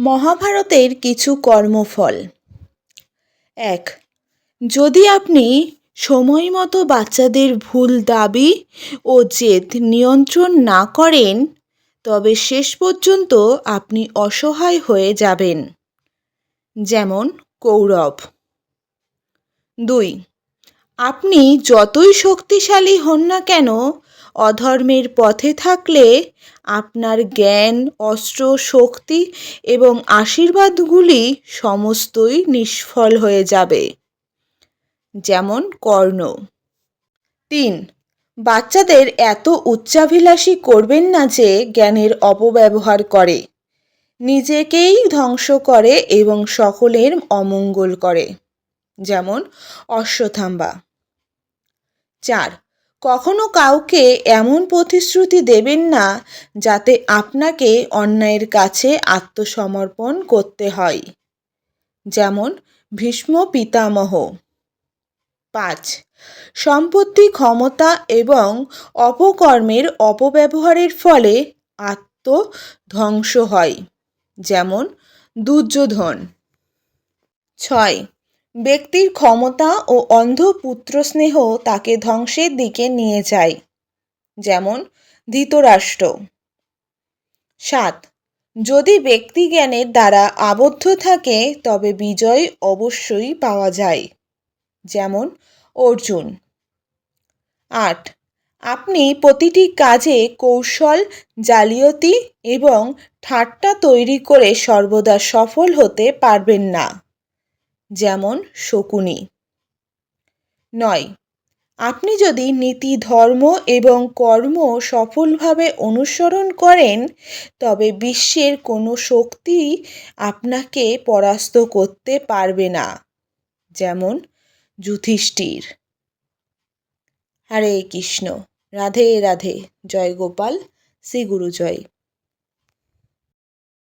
মহাভারতের কিছু কর্মফল। এক, যদি আপনি সময় মতো বাচ্চাদের ভুল দাবি ও জেদ নিয়ন্ত্রণ না করেন, তবে শেষ পর্যন্ত আপনি অসহায় হয়ে যাবেন। যেমন কৌরব। দুই, আপনি যতই শক্তিশালী হন না কেন অধর্মের পথে থাকলে আপনার জ্ঞান, অস্ত্র, শক্তি এবং আশীর্বাদগুলি সমস্তই নিষ্ফল হয়ে যাবে। যেমন কর্ণ। তিন, বাচ্চাদের এত উচ্চাভিলাষী করবেন না যে জ্ঞানের অপব্যবহার করে। নিজেকেই ধ্বংস করে এবং সকলের অমঙ্গল করে। যেমন অশ্বথাম্বা চার কখনো কাউকে এমন প্রতিশ্রুতি দেবেন না যাতে আপনাকে অন্যায়ের কাছে আত্মসমর্পণ করতে হয়। যেমন ভীষ্ম পিতামহ। পাঁচ, সম্পত্তি ক্ষমতা এবং অপকর্মের অপব্যবহারের ফলে আত্ম ধ্বংস হয়, যেমন দুর্যোধন। ছয় ব্যক্তির ক্ষমতা ও অন্ধ পুত্রস্নেহ তাকে ধ্বংসের দিকে নিয়ে যায়। যেমন ধৃতরাষ্ট্র। সাত, যদি ব্যক্তি জ্ঞানের দ্বারা আবদ্ধ থাকে, তবে বিজয় অবশ্যই পাওয়া যায়। যেমন অর্জুন। আট, আপনি প্রতিটি কাজে কৌশল, জালিয়াতি এবং ঠাট্টা তৈরি করে সর্বদা সফল হতে পারবেন না। যেমন শকুনি। নয়, আপনি যদি নীতি, ধর্ম এবং কর্ম সফলভাবে অনুসরণ করেন, তবে বিশ্বের কোনো শক্তি আপনাকে পরাস্ত করতে পারবে না, যেমন যুধিষ্ঠির। হরে কৃষ্ণ, রাধে রাধে, জয় গোপাল, শ্রী গুরু জয়